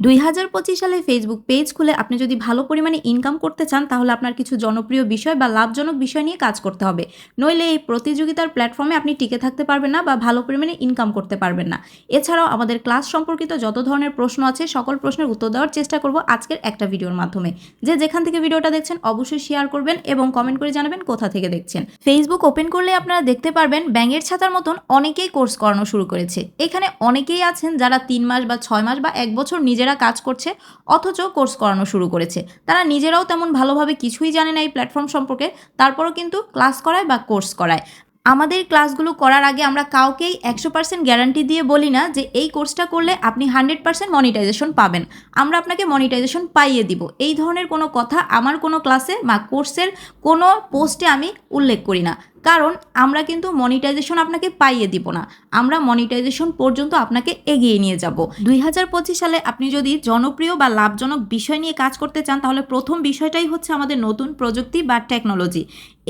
দুই হাজার পঁচিশ সালে ফেসবুক পেজ খুলে আপনি যদি ভালো পরিমাণে ইনকাম করতে চান, তাহলে আপনার কিছু জনপ্রিয় বিষয় বা লাভজনক বিষয় নিয়ে কাজ করতে হবে। নইলে এই প্রতিযোগিতার প্ল্যাটফর্মে আপনি টিকে থাকতে পারবেন না বা ভালো পরিমাণে ইনকাম করতে পারবেন না। এছাড়াও আমাদের ক্লাস সম্পর্কিত যত ধরনের প্রশ্ন আছে, সকল প্রশ্নের উত্তর দেওয়ার চেষ্টা করব আজকের একটা ভিডিওর মাধ্যমে। যে যেখান থেকে ভিডিওটা দেখছেন, অবশ্যই শেয়ার করবেন এবং কমেন্ট করে জানাবেন কোথা থেকে দেখছেন। ফেসবুক ওপেন করলে আপনারা দেখতে পারবেন, ব্যাঙের ছাতার মতন অনেকেই কোর্স করানো শুরু করেছে। এখানে অনেকেই আছেন যারা তিন মাস বা ছয় মাস বা এক বছর নিজেরা কাজ করছে, অথচ কোর্স করানো শুরু করেছে। তারা নিজেরাও তেমন ভালোভাবে কিছুই জানে না এই প্ল্যাটফর্ম সম্পর্কে, তারপরও কিন্তু ক্লাস করায় বা কোর্স করায়। আমাদের ক্লাসগুলো করার আগে আমরা কাউকেই একশো পার্সেন্ট গ্যারান্টি দিয়ে বলি না যে এই কোর্সটা করলে আপনি হান্ড্রেড পার্সেন্ট মনিটাইজেশন পাবেন। আমরা আপনাকে মনিটাইজেশন পাইয়ে দিব। এই ধরনের কোনো কথা আমার কোনো ক্লাসে বা কোর্সের কোনো পোস্টে আমি উল্লেখ করি না। কারণ আমরা কিন্তু মনিটাইজেশন আপনাকে পাইয়ে দিব না। আমরা মনিটাইজেশন পর্যন্ত আপনাকে এগিয়ে নিয়ে যাব। দুই হাজার পঁচিশ সালে আপনি যদি জনপ্রিয় বা লাভজনক বিষয় নিয়ে কাজ করতে চান, তাহলে প্রথম বিষয়টাই হচ্ছে আমাদের নতুন প্রযুক্তি বা টেকনোলজি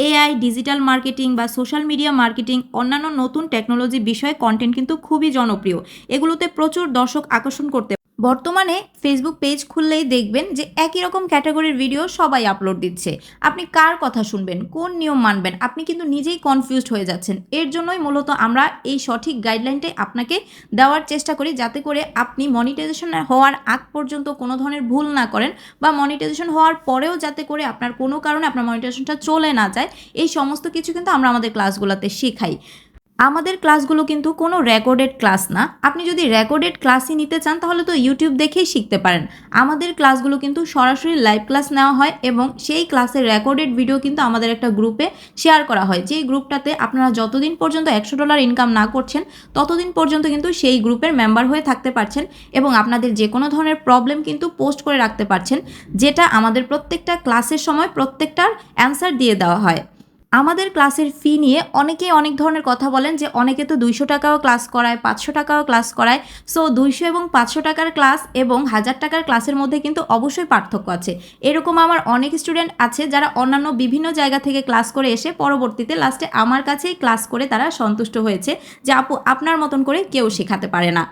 এআই ডিজিটাল মার্কেটিং বা সোশ্যাল মিডিয়া মার্কেটিং অন্যান্য নতুন টেকনোলজি বিষয়ে কন্টেন্ট কিন্তু খুবই জনপ্রিয়। এগুলোতে প্রচুর দর্শক আকর্ষণ করতে বর্তমানে ফেসবুক পেজ খুললেই দেখবেন যে একই রকম ক্যাটাগরির ভিডিও সবাই আপলোড দিচ্ছে। আপনি কার কথা শুনবেন? কোন নিয়ম মানবেন? আপনি কিন্তু নিজেই কনফিউজড হয়ে যাচ্ছেন। এর জন্যই মূলত আমরা এই সঠিক গাইডলাইনটাই আপনাকে দেওয়ার চেষ্টা করি যাতে করে আপনি মনিটাইজেশন হওয়ার আগ পর্যন্ত কোনো ধরনের ভুল না করেন বা মনিটাইজেশন হওয়ার পরেও যাতে করে আপনার কোনো কারণে আপনার মনিটাইজেশনটা চলে না যায়, এই সমস্ত কিছু কিন্তু আমরা আমাদের ক্লাসগুলোতে শেখাই। আমাদের ক্লাসগুলো কিন্তু কোনো রেকর্ডেড ক্লাস না। আপনি যদি রেকর্ডেড ক্লাসই নিতে চান, তাহলে তো ইউটিউব দেখেই শিখতে পারেন। আমাদের ক্লাসগুলো কিন্তু সরাসরি লাইভ ক্লাস নেওয়া হয় এবং সেই ক্লাসের রেকর্ডেড ভিডিও কিন্তু আমাদের একটা গ্রুপে শেয়ার করা হয়। যেই গ্রুপটাতে আপনারা যতদিন পর্যন্ত একশো ডলার ইনকাম না করছেন, ততদিন পর্যন্ত কিন্তু সেই গ্রুপের মেম্বার হয়ে থাকতে পারছেন এবং আপনাদের যে কোনো ধরনের প্রবলেম কিন্তু পোস্ট করে রাখতে পারছেন, যেটা আমাদের প্রত্যেকটা ক্লাসের সময় প্রত্যেকটার অ্যান্সার দিয়ে দেওয়া হয়। আমাদের ক্লাসের ফি নিয়ে অনেকেই অনেক ধরনের কথা বলেন যে অনেকে তো দুইশো টাকাও ক্লাস করায়, পাঁচশো টাকাও ক্লাস করায়। সো দুইশো এবং পাঁচশো টাকার ক্লাস এবং হাজার টাকার ক্লাসের মধ্যে কিন্তু অবশ্যই পার্থক্য আছে। এরকম আমার অনেক স্টুডেন্ট আছে যারা অন্যান্য বিভিন্ন জায়গা থেকে ক্লাস করে এসে পরবর্তীতে লাস্টে আমার কাছেই ক্লাস করে তারা সন্তুষ্ট হয়েছে যে আপু, আপনার মতন করে কেউ শেখাতে পারে না।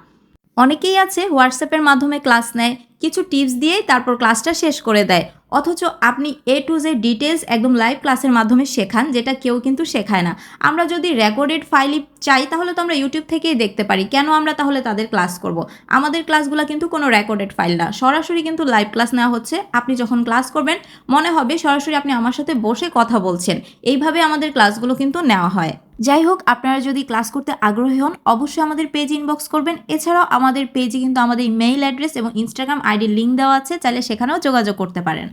অনেকেই আছে হোয়াটসঅ্যাপের মাধ্যমে ক্লাস নেয়, কিছু টিপস দিয়েই তারপর ক্লাসটা শেষ করে দেয়। অথচ আপনি এ টু জে ডিটেলস একদম লাইভ ক্লাসের মাধ্যমে শেখান, যেটা কেউ কিন্তু শেখায় না। আমরা যদি রেকর্ডেড ফাইলই চাই, তাহলে তো আমরা ইউটিউব থেকেই দেখতে পারি। কেন আমরা তাহলে তাদের ক্লাস করব? আমাদের ক্লাসগুলো কিন্তু কোনো রেকর্ডেড ফাইল না। সরাসরি কিন্তু লাইভ ক্লাস নেওয়া হচ্ছে। আপনি যখন ক্লাস করবেন, মনে হবে সরাসরি আপনি আমার সাথে বসে কথা বলছেন। এইভাবে আমাদের ক্লাসগুলো কিন্তু নেওয়া হয়। যাই হোক, আপনারা যদি ক্লাস করতে আগ্রহী হন, অবশ্যই আমাদের পেজ ইনবক্স করবেন। এছাড়াও আমাদের পেজে কিন্তু আমাদের মেইল অ্যাড্রেস এবং ইনস্টাগ্রাম আইডির লিঙ্ক দেওয়া আছে। চাইলে সেখানেও যোগাযোগ করতে পারেন।